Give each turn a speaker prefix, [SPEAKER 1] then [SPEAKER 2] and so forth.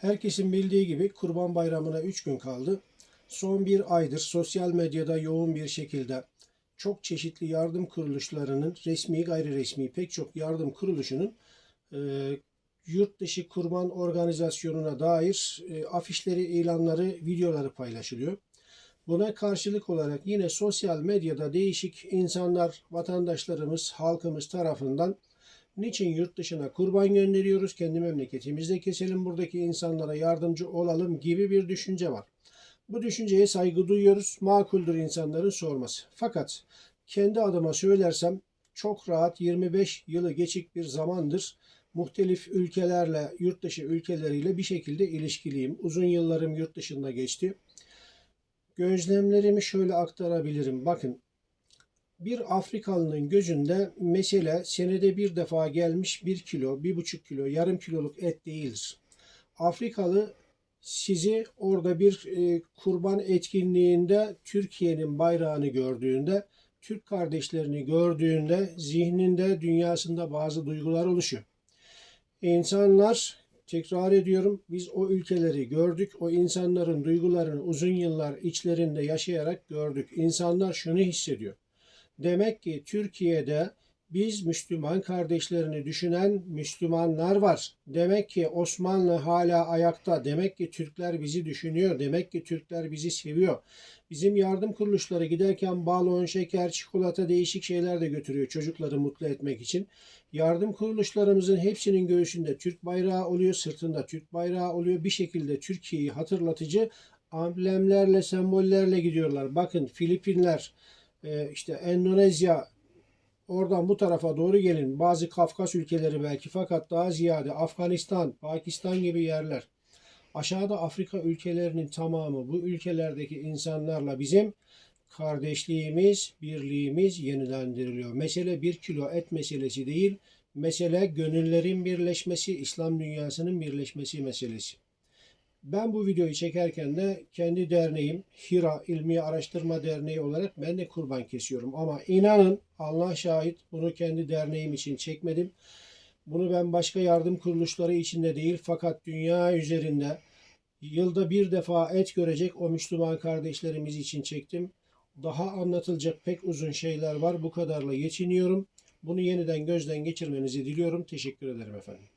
[SPEAKER 1] Herkesin bildiği gibi Kurban Bayramı'na 3 gün kaldı. Son bir aydır sosyal medyada yoğun bir şekilde çok çeşitli yardım kuruluşlarının, resmi gayri resmi pek çok yardım kuruluşunun e, yurt dışı kurban organizasyonuna dair e, afişleri, ilanları, videoları paylaşılıyor. Buna karşılık olarak yine sosyal medyada değişik insanlar, vatandaşlarımız, halkımız tarafından niçin yurt dışına kurban gönderiyoruz, kendi memleketimizde keselim, buradaki insanlara yardımcı olalım gibi bir düşünce var. Bu düşünceye saygı duyuyoruz. Makuldür insanların sorması. Fakat kendi adıma söylersem çok rahat 25 yılı geçik bir zamandır muhtelif ülkelerle, yurt dışı ülkeleriyle bir şekilde ilişkiliyim. Uzun yıllarım yurt dışında geçti. Gözlemlerimi şöyle aktarabilirim. Bakın bir Afrikalının gözünde mesele senede bir defa gelmiş bir kilo, bir buçuk kilo, yarım kiloluk et değildir. Afrikalı sizi orada bir e, kurban etkinliğinde Türkiye'nin bayrağını gördüğünde, Türk kardeşlerini gördüğünde zihninde, dünyasında bazı duygular oluşuyor. İnsanlar, tekrar ediyorum, biz o ülkeleri gördük, o insanların duygularını uzun yıllar içlerinde yaşayarak gördük. İnsanlar şunu hissediyor. Demek ki Türkiye'de biz Müslüman kardeşlerini düşünen Müslümanlar var. Demek ki Osmanlı hala ayakta. Demek ki Türkler bizi düşünüyor. Demek ki Türkler bizi seviyor. Bizim yardım kuruluşları giderken balon, şeker, çikolata değişik şeyler de götürüyor çocukları mutlu etmek için. Yardım kuruluşlarımızın hepsinin göğsünde Türk bayrağı oluyor, sırtında Türk bayrağı oluyor. Bir şekilde Türkiye'yi hatırlatıcı amblemlerle, sembollerle gidiyorlar. Bakın Filipinler, e, işte Endonezya, Oradan bu tarafa doğru gelin. Bazı Kafkas ülkeleri belki fakat daha ziyade Afganistan, Pakistan gibi yerler. Aşağıda Afrika ülkelerinin tamamı bu ülkelerdeki insanlarla bizim kardeşliğimiz, birliğimiz yenilendiriliyor. Mesele bir kilo et meselesi değil, mesele gönüllerin birleşmesi, İslam dünyasının birleşmesi meselesi. Ben bu videoyu çekerken de kendi derneğim Hira İlmi Araştırma Derneği olarak ben de kurban kesiyorum. Ama inanın Allah şahit bunu kendi derneğim için çekmedim. Bunu ben başka yardım kuruluşları içinde değil fakat dünya üzerinde yılda bir defa et görecek o Müslüman kardeşlerimiz için çektim. Daha anlatılacak pek uzun şeyler var. Bu kadarla yetiniyorum. Bunu yeniden gözden geçirmenizi diliyorum. Teşekkür ederim efendim.